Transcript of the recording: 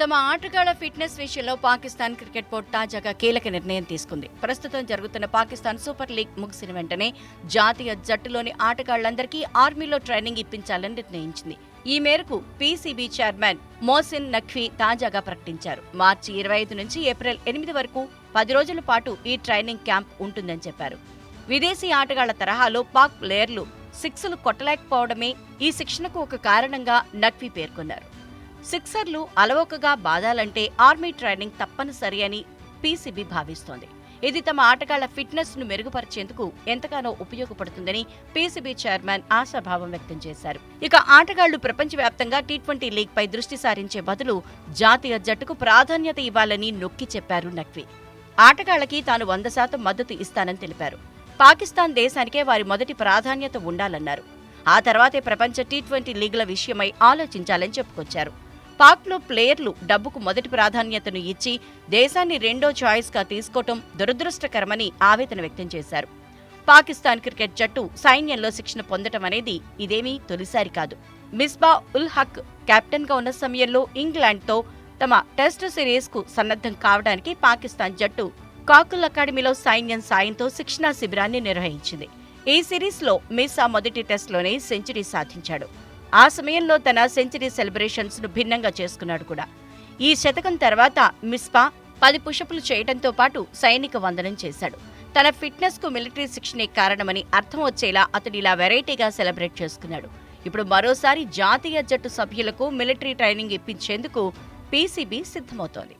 తమ ఆటగాళ్ళ ఫిట్నెస్ విషయంలో Pakistan cricket board తాజాగా కీలక నిర్ణయం తీసుకుంది. ప్రస్తుతం జరుగుతున్న పాకిస్తాన్ సూపర్ లీగ్ ముగిసిన వెంటనే జాతీయ జట్టులోని ఆటగాళ్ళందరికీ ఆర్మీలో ట్రైనింగ్ ఇప్పించాలని నిర్ణయించింది. ఈ మేరకు పీసీబీ చైర్మన్ మోసిన్ నఖ్వీ తాజాగా ప్రకటించారు. మార్చి ఇరవై ఐదు నుంచి ఏప్రిల్ ఎనిమిది వరకు పది రోజుల పాటు ఈ ట్రైనింగ్ క్యాంప్ ఉంటుందని చెప్పారు. విదేశీ ఆటగాళ్ళ తరహాలో పాక్ ప్లేయర్లు సిక్స్లు కొట్టలేకపోవడమే ఈ శిక్షణకు ఒక కారణంగా నఖ్వీ పేర్కొన్నారు. సిక్సర్లు అలవోకగా బాదాలంటే ఆర్మీ ట్రైనింగ్ తప్పనిసరి అని పీసీబీ భావిస్తోంది. ఇది తమ ఆటగాళ్ళ ఫిట్నెస్ను మెరుగుపరిచేందుకు ఎంతగానో ఉపయోగపడుతుందని పీసీబీ చైర్మన్ ఆశాభావం వ్యక్తం చేశారు. ఇక ఆటగాళ్ళు ప్రపంచవ్యాప్తంగా టీ ట్వంటీ లీగ్ పై దృష్టి సారించే బదులు జాతీయ జట్టుకు ప్రాధాన్యత ఇవ్వాలని నొక్కి చెప్పారు నక్వి. ఆటగాళ్ళకి తాను వంద శాతం మద్దతు ఇస్తానని తెలిపారు. పాకిస్తాన్ దేశానికే వారి మొదటి ప్రాధాన్యత ఉండాలన్నారు. ఆ తర్వాతే ప్రపంచ టీ ట్వంటీ లీగ్ల విషయమై ఆలోచించాలని చెప్పుకొచ్చారు. పాక్లో ప్లేయర్లు డబ్బుకు మొదటి ప్రాధాన్యతను ఇచ్చి దేశాన్ని రెండో ఛాయిస్గా తీసుకోవటం దురదృష్టకరమని ఆవేదన వ్యక్తం చేశారు. పాకిస్తాన్ క్రికెట్ జట్టు సైన్యంలో శిక్షణ పొందటం అనేది ఇదేమీ తొలిసారి కాదు. మిస్బా ఉల్ హక్ కెప్టెన్గా ఉన్న సమయంలో ఇంగ్లాండ్తో తమ టెస్ట్ సిరీస్కు సన్నద్ధం కావడానికి పాకిస్తాన్ జట్టు కాకుల్ అకాడమీలో సైన్యం సాయంతో శిక్షణా శిబిరాన్ని నిర్వహించింది. ఈ సిరీస్లో మిస్సా మొదటి టెస్ట్లోనే సెంచరీ సాధించాడు. ఆ సమయంలో తన సెంచరీ సెలబ్రేషన్స్ను భిన్నంగా చేసుకున్నాడు కూడా. ఈ శతకం తర్వాత మిస్పా పది పుషపులు చేయడంతో పాటు సైనిక వందనం చేశాడు. తన ఫిట్నెస్కు మిలిటరీ శిక్షణే కారణమని అర్థం వచ్చేలా అతడు ఇలా వెరైటీగా సెలబ్రేట్ చేసుకున్నాడు. ఇప్పుడు మరోసారి జాతీయ జట్టు సభ్యులకు మిలిటరీ ట్రైనింగ్ ఇప్పించేందుకు పీసీబీ సిద్ధమవుతోంది.